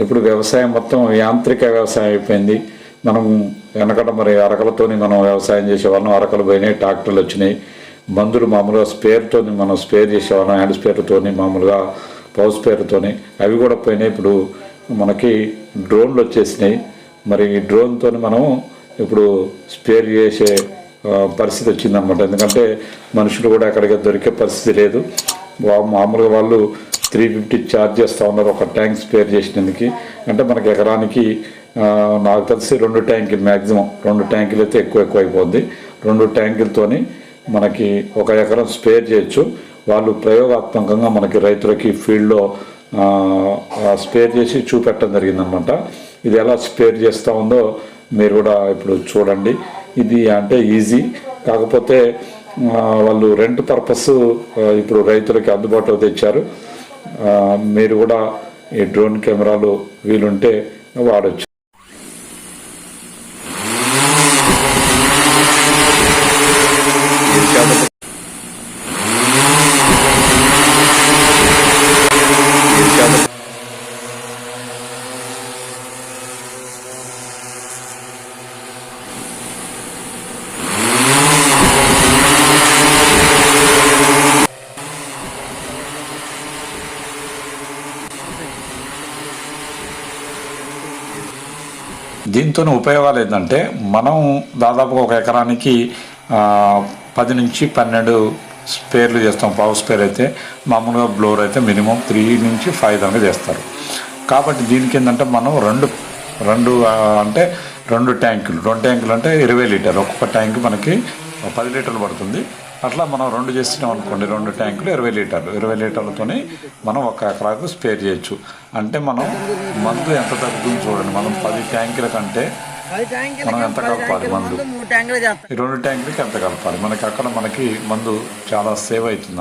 ఇప్పుడు వ్యవసాయం మొత్తం యాంత్రిక వ్యవసాయం అయిపోయింది. మనం వెనకట మరి అరకలతోని మనం వ్యవసాయం చేసేవాళ్ళం. అరకలు పోయినాయి ట్రాక్టర్లు వచ్చినాయి. మందులు మామూలుగా స్పేర్తోని మనం స్పేర్ చేసేవాళ్ళం. హ్యాండ్ స్పేర్తోని మామూలుగా పౌస్ స్పేర్తోని అవి కూడా పోయినాయి. ఇప్పుడు మనకి డ్రోన్లు వచ్చేసినాయి. మరి ఈ డ్రోన్తో మనం ఇప్పుడు స్పేర్ చేసే పరిస్థితి వచ్చిందనమాట ఎందుకంటే మనుషులు కూడా అక్కడికి దొరికే పరిస్థితి లేదు. వా- మామూలుగా వాళ్ళు త్రీ ఫిఫ్టీ ఛార్జ్ చేస్తూ ఉన్నారు. ఒక ట్యాంక్ స్పేర్ చేసినందుకు. అంటే మనకి ఎకరానికి నాకు తెలిసి రెండు ట్యాంకులు మ్యాక్సిమం రెండు ట్యాంకులు అయితే ఎక్కువ ఎక్కువ అయిపోద్ది. రెండు ట్యాంకులతోని మనకి ఒక ఎకరం స్పేర్ చేయొచ్చు. వాళ్ళు ప్రయోగాత్మకంగా మనకి రైతులకి ఫీల్డ్లో స్పేర్ చేసి చూపెట్టడం జరిగిందనమాట. ఇది ఎలా స్పేర్ చేస్తూ ఉందో మీరు కూడా ఇప్పుడు చూడండి. ఇది అంటే ఈజీ కాకపోతే వాళ్ళు రెంట్ పర్పస్ ఇప్పుడు రైతులకి అందుబాటులో తెచ్చారు. మీరు కూడా ఈ డ్రోన్ కెమెరాలు వీలుంటే వాడచ్చు. దీంతో ఉపయోగాలు ఏంటంటే మనం దాదాపుగా ఒక ఎకరానికి పది నుంచి పన్నెండు స్పేర్లు చేస్తాం. పవర్ స్పేర్ అయితే మామూలుగా బ్లోర్ అయితే మినిమం త్రీ నుంచి ఫైవ్ దాకా చేస్తారు. కాబట్టి దీనికి ఏంటంటే మనం రెండు రెండు అంటే రెండు ట్యాంకులు. రెండు ట్యాంకులు అంటే ఇరవై లీటర్లు. ఒక్కొక్క ట్యాంక్ మనకి పది లీటర్లు పడుతుంది. అట్లా మనం రెండు చేస్తున్నాం అనుకోండి రెండు ట్యాంకులు ఇరవై లీటర్లు. ఇరవై లీటర్లతోని మనం ఒక ఎకరాకు స్పేర్ చేయొచ్చు. అంటే మనం మందు ఎంత తగ్గుతుంది చూడండి. మనం పది ట్యాంకుల కంటే మనం ఎంత కలపాలి మందు? ఈ రెండు ట్యాంకులకి ఎంత కలపాలి? మనకి అక్కడ మనకి మందు చాలా సేవ్ అవుతుంది